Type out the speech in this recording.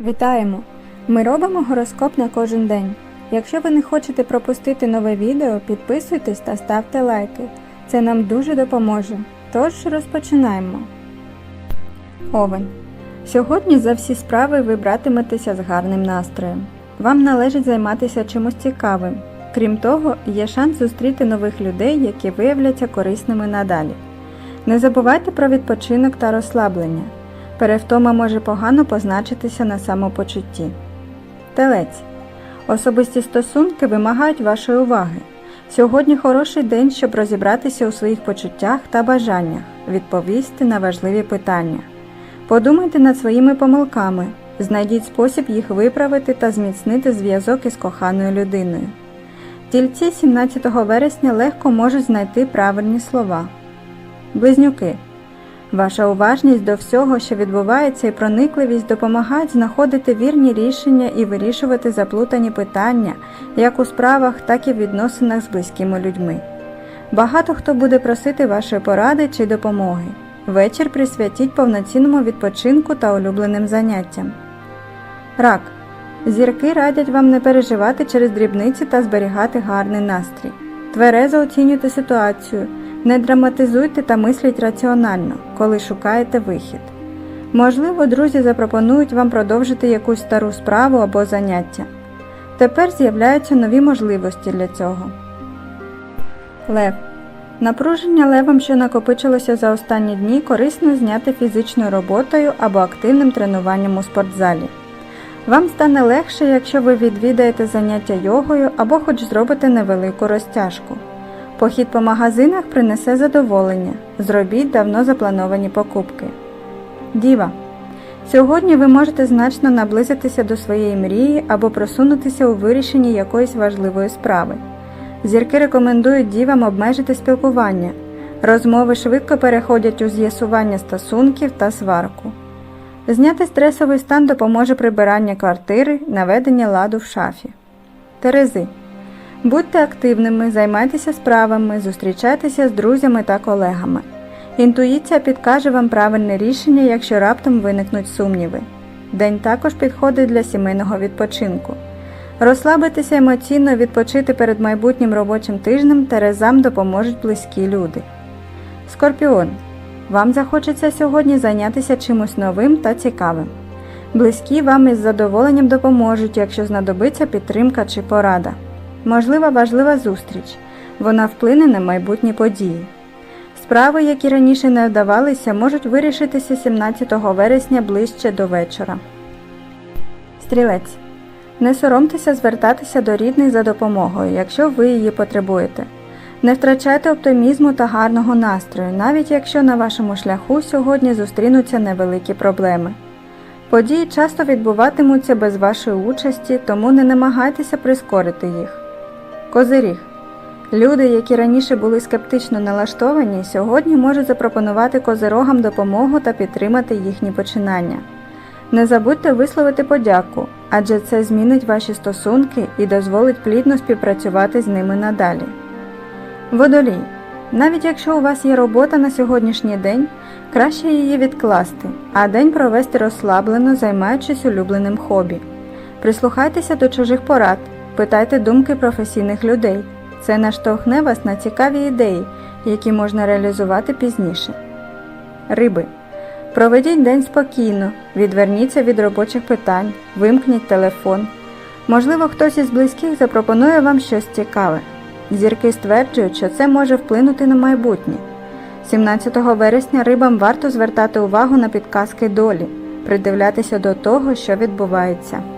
Вітаємо! Ми робимо гороскоп на кожен день. Якщо ви не хочете пропустити нове відео, підписуйтесь та ставте лайки. Це нам дуже допоможе. Тож розпочинаємо. Овен. Сьогодні за всі справи ви братиметеся з гарним настроєм. Вам належить займатися чимось цікавим. Крім того, є шанс зустріти нових людей, які виявляться корисними надалі. Не забувайте про відпочинок та розслаблення. Перевтома може погано позначитися на самопочутті. Телець. Особисті стосунки вимагають вашої уваги. Сьогодні хороший день, щоб розібратися у своїх почуттях та бажаннях, відповісти на важливі питання. Подумайте над своїми помилками, знайдіть спосіб їх виправити та зміцнити зв'язок із коханою людиною. Тільці 17 вересня легко можуть знайти правильні слова. Близнюки. Ваша уважність до всього, що відбувається, і проникливість допомагають знаходити вірні рішення і вирішувати заплутані питання як у справах, так і в відносинах з близькими людьми. Багато хто буде просити вашої поради чи допомоги. Вечір присвятіть повноцінному відпочинку та улюбленим заняттям. Рак. Зірки радять вам не переживати через дрібниці та зберігати гарний настрій. Тверезо оцінюйте ситуацію. Не драматизуйте та мисліть раціонально, коли шукаєте вихід. Можливо, друзі запропонують вам продовжити якусь стару справу або заняття. Тепер з'являються нові можливості для цього. Лев. Напруження левом, що накопичилося за останні дні, корисно зняти фізичною роботою або активним тренуванням у спортзалі. Вам стане легше, якщо ви відвідаєте заняття йогою або хоч зробите невелику розтяжку. Похід по магазинах принесе задоволення. Зробіть давно заплановані покупки. Діва. Сьогодні ви можете значно наблизитися до своєї мрії або просунутися у вирішенні якоїсь важливої справи. Зірки рекомендують дівам обмежити спілкування. Розмови швидко переходять у з'ясування стосунків та сварку. Зняти стресовий стан допоможе прибирання квартири, наведення ладу в шафі. Терези. Будьте активними, займайтеся справами, зустрічайтеся з друзями та колегами. Інтуїція підкаже вам правильне рішення, якщо раптом виникнуть сумніви. День також підходить для сімейного відпочинку. Розслабитися емоційно, відпочити перед майбутнім робочим тижнем Терезам допоможуть близькі люди. Скорпіон. Вам захочеться сьогодні зайнятися чимось новим та цікавим. Близькі вам із задоволенням допоможуть, якщо знадобиться підтримка чи порада. Можлива важлива зустріч. Вона вплине на майбутні події. Справи, які раніше не вдавалися, можуть вирішитися 17 вересня ближче до вечора. Стрілець. Не соромтеся звертатися до рідних за допомогою, якщо ви її потребуєте. Не втрачайте оптимізму та гарного настрою, навіть якщо на вашому шляху сьогодні зустрінуться невеликі проблеми. Події часто відбуватимуться без вашої участі, тому не намагайтеся прискорити їх. Козиріг. Люди, які раніше були скептично налаштовані, сьогодні можуть запропонувати козирогам допомогу та підтримати їхні починання. Не забудьте висловити подяку, адже це змінить ваші стосунки і дозволить плідно співпрацювати з ними надалі. Водолій. Навіть якщо у вас є робота на сьогоднішній день, краще її відкласти, а день провести розслаблено, займаючись улюбленим хобі. Прислухайтеся до чужих порад, питайте думки професійних людей. Це наштовхне вас на цікаві ідеї, які можна реалізувати пізніше. Риби. Проведіть день спокійно, відверніться від робочих питань, вимкніть телефон. Можливо, хтось із близьких запропонує вам щось цікаве. Зірки стверджують, що це може вплинути на майбутнє. 17 вересня рибам варто звертати увагу на підказки долі, придивлятися до того, що відбувається.